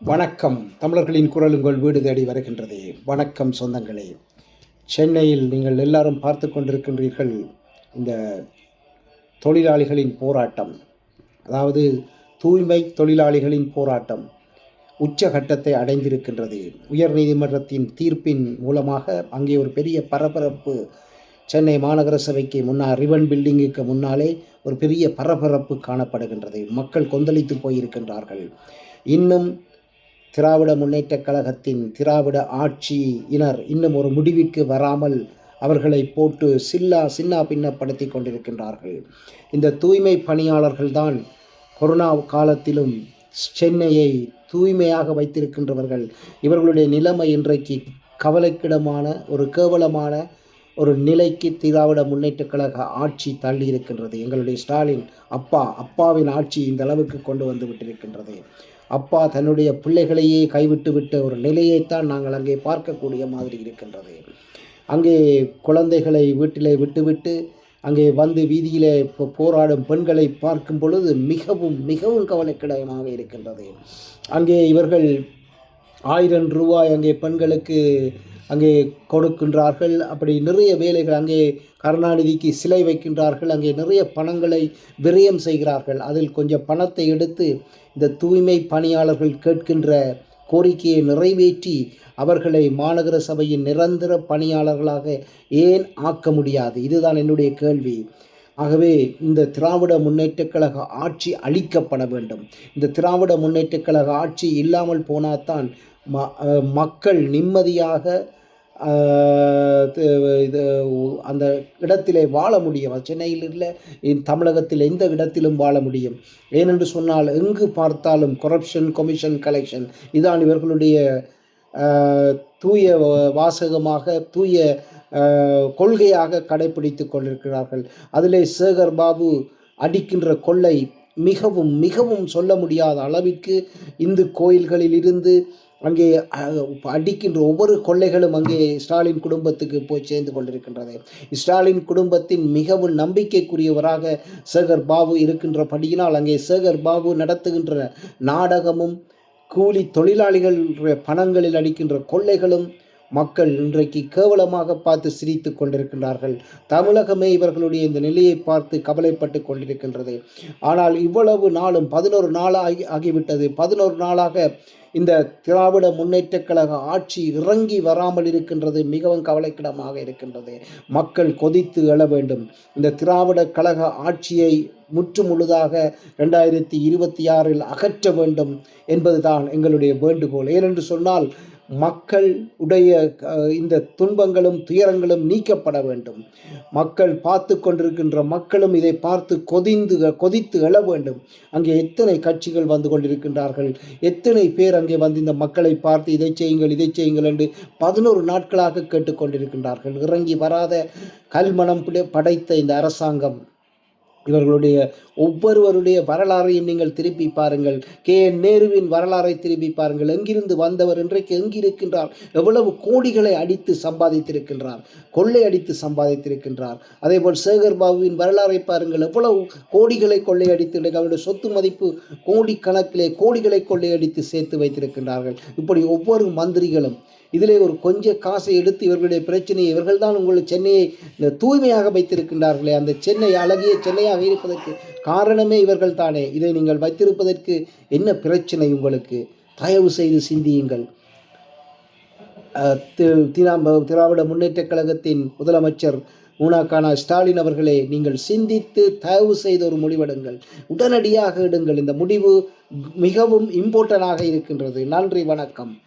வணக்கம். தமிழர்களின் குரல் உங்கள் வீடு தேடி வருகின்றது. வணக்கம் சொந்தங்களே. சென்னையில் நீங்கள் எல்லாரும் பார்த்து கொண்டிருக்கின்றீர்கள் இந்த தொழிலாளிகளின் போராட்டம். அதாவது தூய்மை தொழிலாளிகளின் போராட்டம் உச்சகட்டத்தை அடைந்திருக்கின்றது. உயர்நீதிமன்றத்தின் தீர்ப்பின் மூலமாக அங்கே ஒரு பெரிய பரபரப்பு சென்னை மாநகர சபைக்கு முன்னால் ரிவன் பில்டிங்குக்கு முன்னாலே ஒரு பெரிய பரபரப்பு காணப்படுகின்றது. மக்கள் கொந்தளித்து போயிருக்கின்றார்கள். இன்னும் திராவிட முன்னேற்றக் கழகத்தின் திராவிட ஆட்சியினர் இன்னும் ஒரு முடிவுக்கு வராமல் அவர்களை போட்டு சில்லா சின்னா பின்னப்படுத்தி கொண்டிருக்கின்றார்கள். இந்த தூய்மை பணியாளர்கள்தான் கொரோனா காலத்திலும் சென்னையை தூய்மையாக வைத்திருக்கின்றவர்கள். இவர்களுடைய நிலைமை இன்றைக்கு கவலைக்கிடமான ஒரு கேவலமான ஒரு நிலைக்கு திராவிட முன்னேற்றக் கழக ஆட்சி தள்ளி இருக்கின்றது எங்களுடைய ஸ்டாலின் அப்பா அப்பாவின் ஆட்சி இந்த அளவுக்கு கொண்டு வந்து விட்டிருக்கின்றது. அப்பா தன்னுடைய பிள்ளைகளையே கைவிட்டு விட்ட ஒரு நிலையைத்தான் நாங்கள் அங்கே பார்க்கக்கூடிய மாதிரி இருக்கின்றது. அங்கே குழந்தைகளை வீட்டிலே விட்டுவிட்டு அங்கே வந்து வீதியிலே போராடும் பெண்களை பார்க்கும் பொழுது மிகவும் மிகவும் கவலைக்கிடமாக இருக்கின்றது. அங்கே இவர்கள் ஆயிரம் ரூபாய் அங்கே பெண்களுக்கு அங்கே கொடுக்கின்றார்கள். அப்படி நிறைய வேலைகள் அங்கே கருணாநிதிக்கு சிலை வைக்கின்றார்கள். அங்கே நிறைய பணங்களை விரயம் செய்கிறார்கள். அதில் கொஞ்சம் பணத்தை எடுத்து இந்த தூய்மை பணியாளர்கள் கேட்கின்ற கோரிக்கையை நிறைவேற்றி அவர்களை மாநகர சபையின் நிரந்தர பணியாளர்களாக ஏன் ஆக்க முடியாது? இதுதான் என்னுடைய கேள்வி. ஆகவே இந்த திராவிட முன்னேற்றக் கழக ஆட்சி அழிக்கப்பட வேண்டும். இந்த திராவிட முன்னேற்றக் கழக ஆட்சி இல்லாமல் போனால்தான் ம மக்கள் நிம்மதியாக இது அந்த இடத்திலே வாழ முடியும். சென்னையில் இல்லை தமிழகத்தில் எந்த இடத்திலும் வாழ முடியும். ஏனென்று சொன்னால் எங்கு பார்த்தாலும் கொரப்ஷன் கொமிஷன் கலெக்ஷன் இதான் இவர்களுடைய தூய வாசகமாக தூய கொள்கையாக கடைபிடித்து கொண்டிருக்கிறார்கள். அதிலே சேகர் பாபு அடிக்கின்ற கொள்ளை மிகவும் மிகவும் சொல்ல முடியாத அளவிற்கு இந்து கோயில்களில் இருந்து அங்கே அடிக்கின்ற ஒவ்வொரு கொள்ளைகளும் அங்கே ஸ்டாலின் குடும்பத்துக்கு போய் சேர்ந்து கொண்டிருக்கின்றது. ஸ்டாலின் குடும்பத்தின் மிகவும் நம்பிக்கைக்குரியவராக சேகர் பாபு இருக்கின்றபடியினால் அங்கே சேகர் பாபு நடத்துகின்ற நாடகமும் கூலி தொழிலாளிகள் பணங்களில் அடிக்கின்ற கொள்ளைகளும் மக்கள் இன்றைக்கு கேவலமாக பார்த்து சிரித்து கொண்டிருக்கின்றார்கள். தமிழகமே இவர்களுடைய இந்த நிலையை பார்த்து கவலைப்பட்டு கொண்டிருக்கின்றது. ஆனால் இவ்வளவு நாளும் பதினோரு நாளாகி ஆகிவிட்டது. பதினோரு நாளாக இந்த திராவிட முன்னேற்ற கழக ஆட்சி இறங்கி வராமல் இருக்கின்றது. மிகவும் கவலைக்கிடமாக இருக்கின்றது. மக்கள் கொதித்து எழ வேண்டும். இந்த திராவிட கழக ஆட்சியை முற்று முழுதாக ரெண்டாயிரத்தி இருபத்தி ஆறில் அகற்ற வேண்டும் என்பதுதான் எங்களுடைய வேண்டுகோள். ஏனென்று சொன்னால் மக்கள் உடைய இந்த துன்பங்களும் துயரங்களும் நீக்கப்பட வேண்டும். மக்கள் பார்த்து கொண்டிருக்கின்ற மக்களும் இதை பார்த்து கொதிந்து கொதித்து எழ வேண்டும். அங்கே எத்தனை கட்சிகள் வந்து கொண்டிருக்கின்றார்கள்? எத்தனை பேர் அங்கே வந்து இந்த மக்களை பார்த்து இதை செய்யுங்கள் இதை செய்யுங்கள் என்று பதினோரு நாட்களாக கேட்டுக்கொண்டிருக்கின்றார்கள் இறங்கி வராத கல்மணம் படைத்த இந்த அரசாங்கம். இவர்களுடைய ஒவ்வொருவருடைய வரலாறையும் நீங்கள் திருப்பி பாருங்கள். கே. என். நேருவின் வரலாறை திருப்பி பாருங்கள். எங்கிருந்து வந்தவர்? இன்றைக்கு எங்கிருக்கின்றார் எவ்வளவு கோடிகளை அடித்து சம்பாதித்திருக்கின்றார்? கொள்ளை அடித்து சம்பாதித்திருக்கின்றார். அதேபோல் சேகர் பாபுவின் வரலாறை பாருங்கள். எவ்வளவு கோடிகளை கொள்ளையடித்து அடித்து அவருடைய சொத்து மதிப்பு கோடிக்கணக்கிலே கோடிகளை கொள்ளையடித்து சேர்த்து வைத்திருக்கின்றார்கள். இப்படி ஒவ்வொரு மந்திரிகளும் இதிலே ஒரு கொஞ்ச காசை எடுத்து இவர்களுடைய பிரச்சனையை இவர்கள்தான் உங்கள் சென்னையை இந்த தூய்மையாக வைத்திருக்கின்றார்களே. அந்த சென்னை அழகிய சென்னையாக இருப்பதற்கு காரணமே இவர்கள் தானே இதை நீங்கள் வைத்திருப்பதற்கு என்ன பிரச்சனை உங்களுக்கு? தயவு செய்து சிந்தியுங்கள். திராவிட முன்னேற்றக் கழகத்தின் முதலமைச்சர் மூனாக்கானா ஸ்டாலின் அவர்களே நீங்கள் சிந்தித்து தயவு செய்து ஒரு முடிவெடுங்கள். உடனடியாக எடுங்கள். இந்த முடிவு மிகவும் இம்பார்ட்டனாக இருக்கின்றது. நன்றி வணக்கம்.